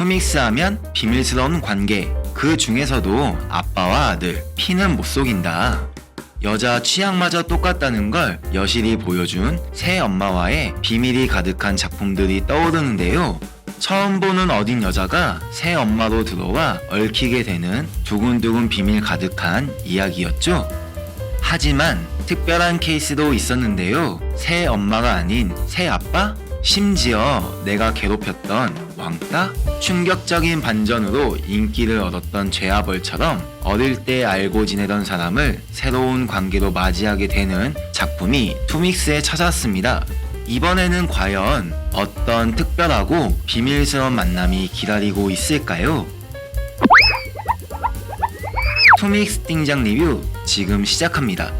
투믹스 하면 비밀스러운 관계. 그 중에서도 아빠와 아들, 피는 못 속인다. 여자 취향마저 똑같다는 걸 여실히 보여준 새 엄마와의 비밀이 가득한 작품들이 떠오르는데요. 처음 보는 어린 여자가 새 엄마로 들어와 얽히게 되는 두근두근 비밀 가득한 이야기였죠. 하지만 특별한 케이스도 있었는데요. 새 엄마가 아닌 새 아빠? 심지어 내가 괴롭혔던 왕따? 충격적인 반전으로 인기를 얻었던 죄아벌처럼 어릴 때 알고 지내던 사람을 새로운 관계로 맞이하게 되는 작품이 투믹스에 찾아왔습니다. 이번에는 과연 어떤 특별하고 비밀스러운 만남이 기다리고 있을까요? 투믹스 띵장 리뷰 지금 시작합니다.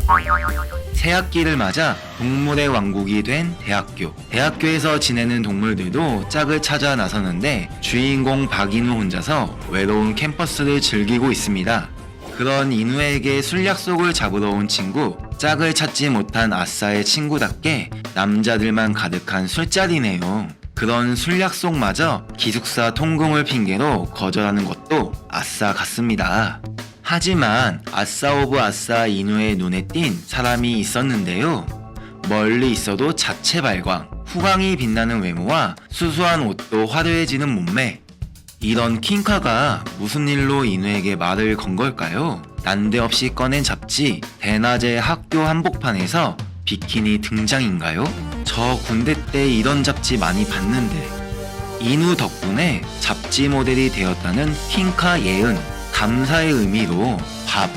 새 학기를 맞아 동물의 왕국이 된 대학교. 대학교에서 지내는 동물들도 짝을 찾아 나서는데 주인공 박인우 혼자서 외로운 캠퍼스를 즐기고 있습니다. 그런 인우에게 술 약속을 잡으러 온 친구, 짝을 찾지 못한 아싸의 친구답게 남자들만 가득한 술자리네요. 그런 술 약속마저 기숙사 통금을 핑계로 거절하는 것도 아싸 같습니다. 하지만 아싸 오브 아싸 인우의 눈에 띈 사람이 있었는데요. 멀리 있어도 자체 발광, 후광이 빛나는 외모와 수수한 옷도 화려해지는 몸매. 이런 킹카가 무슨 일로 인우에게 말을 건 걸까요? 난데없이 꺼낸 잡지 대낮에 학교 한복판에서 비키니 등장인가요? 저 군대 때 이런 잡지 많이 봤는데 인우 덕분에 잡지 모델이 되었다는 킹카 예은 감사의 의미로 밥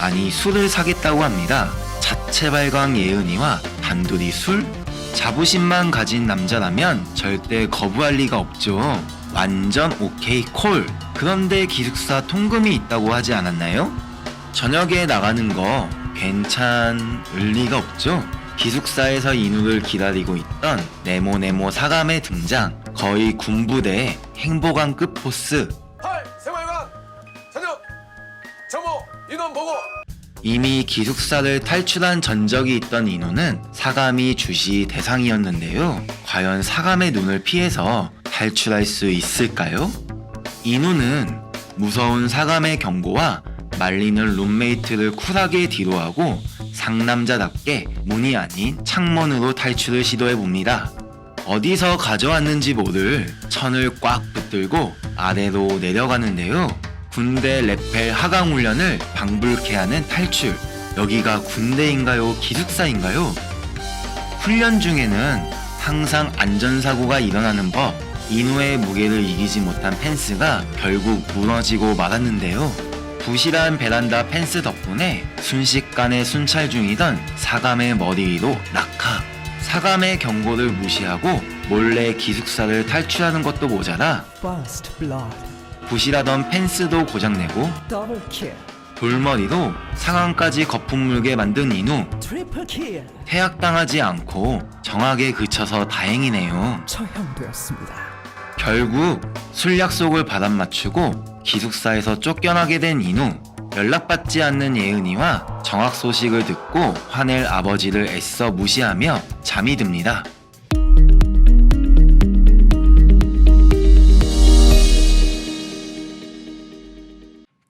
아니 술을 사겠다고 합니다. 자체 발광 예은이와 단둘이 술? 자부심만 가진 남자라면 절대 거부할 리가 없죠. 완전 오케이 콜. 그런데 기숙사 통금이 있다고 하지 않았나요? 저녁에 나가는 거 괜찮을 리가 없죠. 기숙사에서 인우를 기다리고 있던 네모네모 사감의 등장. 거의 군부대 행보관급 포스. 이미 기숙사를 탈출한 전적이 있던 인우는 사감이 주시 대상이었는데요. 과연 사감의 눈을 피해서 탈출할 수 있을까요? 인우는 무서운 사감의 경고와 말리는 룸메이트를 쿨하게 뒤로하고 상남자답게 문이 아닌 창문으로 탈출을 시도해 봅니다. 어디서 가져왔는지 모를 천을 꽉 붙들고 아래로 내려가는데요. 군대 레펠 하강 훈련을 방불케 하는 탈출. 여기가 군대인가요? 기숙사인가요? 훈련 중에는 항상 안전사고가 일어나는 법. 인후의 무게를 이기지 못한 펜스가 결국 무너지고 말았는데요. 부실한 베란다 펜스 덕분에 순식간에 순찰 중이던 사감의 머리 위로 낙하. 사감의 경고를 무시하고 몰래 기숙사를 탈출하는 것도 모자라 부실하던 펜스도 고장내고 돌머리로 상황까지 거품 물게 만든 kill. 퇴학당하지 않고 정확에 그쳐서 다행이네요. 처형되었습니다. 결국 술 약속을 바람 맞추고 기숙사에서 쫓겨나게 된 인우 연락받지 않는 예은이와 정확 소식을 듣고 화낼 아버지를 애써 무시하며 잠이 듭니다.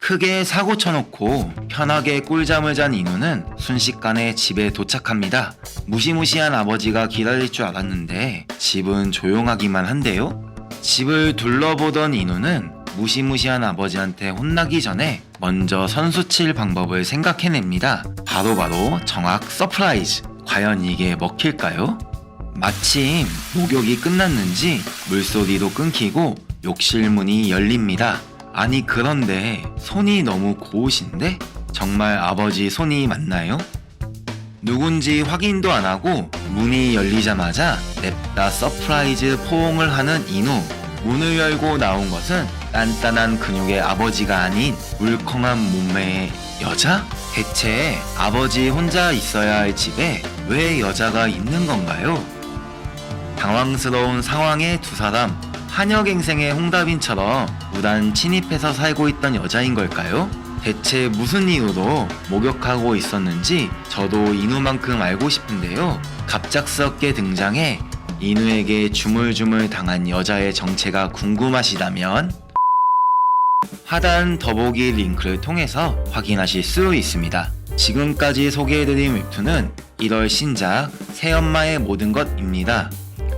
크게 사고 쳐놓고 편하게 꿀잠을 잔 인우는 순식간에 집에 도착합니다. 무시무시한 아버지가 기다릴 줄 알았는데 집은 조용하기만 한데요. 집을 둘러보던 인우는 무시무시한 아버지한테 혼나기 전에 먼저 선수 칠 방법을 생각해냅니다. 바로바로 정확 서프라이즈. 과연 이게 먹힐까요? 마침 목욕이 끝났는지 물소리도 끊기고 욕실 문이 열립니다. 아니 그런데 손이 너무 고우신데? 정말 아버지 손이 맞나요? 누군지 확인도 안 하고 문이 열리자마자 냅다 서프라이즈 포옹을 하는 인우. 문을 열고 나온 것은 단단한 근육의 아버지가 아닌 울컹한 몸매의 여자? 대체 아버지 혼자 있어야 할 집에 왜 여자가 있는 건가요? 당황스러운 상황에 두 사람 한여갱생의 홍다빈처럼 무단 침입해서 살고 있던 여자인 걸까요? 대체 무슨 이유로 목욕하고 있었는지 저도 인우만큼 알고 싶은데요. 갑작스럽게 등장해 인우에게 주물주물 당한 여자의 정체가 궁금하시다면 하단 더보기 링크를 통해서 확인하실 수 있습니다. 지금까지 소개해드린 웹툰은 1월 신작 새엄마의 모든 것입니다.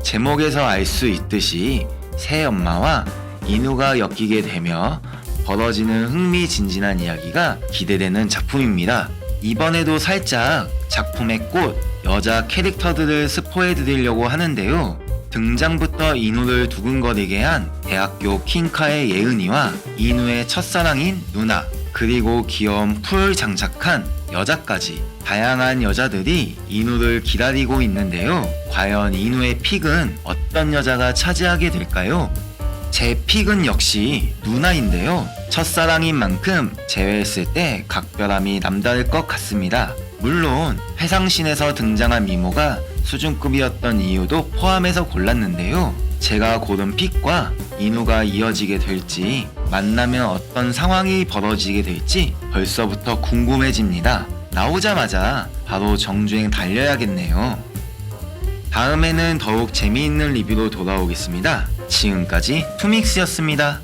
제목에서 알 수 있듯이 새 엄마와 인우가 엮이게 되며 벌어지는 흥미진진한 이야기가 기대되는 작품입니다. 이번에도 살짝 작품의 꽃, 여자 캐릭터들을 스포해드리려고 하는데요. 등장부터 인우를 두근거리게 한 대학교 킹카의 예은이와 인우의 첫사랑인 누나, 그리고 귀여운 풀 장착한 여자까지 다양한 여자들이 인우를 기다리고 있는데요. 과연 인우의 픽은 어떤 여자가 차지하게 될까요? 제 픽은 역시 누나인데요. 첫사랑인 만큼 제외했을 때 각별함이 남다를 것 같습니다. 물론 회상신에서 등장한 미모가 수준급이었던 이유도 포함해서 골랐는데요. 제가 고른 픽과 인우가 이어지게 될지 만나면 어떤 상황이 벌어지게 될지 벌써부터 궁금해집니다. 나오자마자 바로 정주행 달려야겠네요. 다음에는 더욱 재미있는 리뷰로 돌아오겠습니다. 지금까지 투믹스였습니다.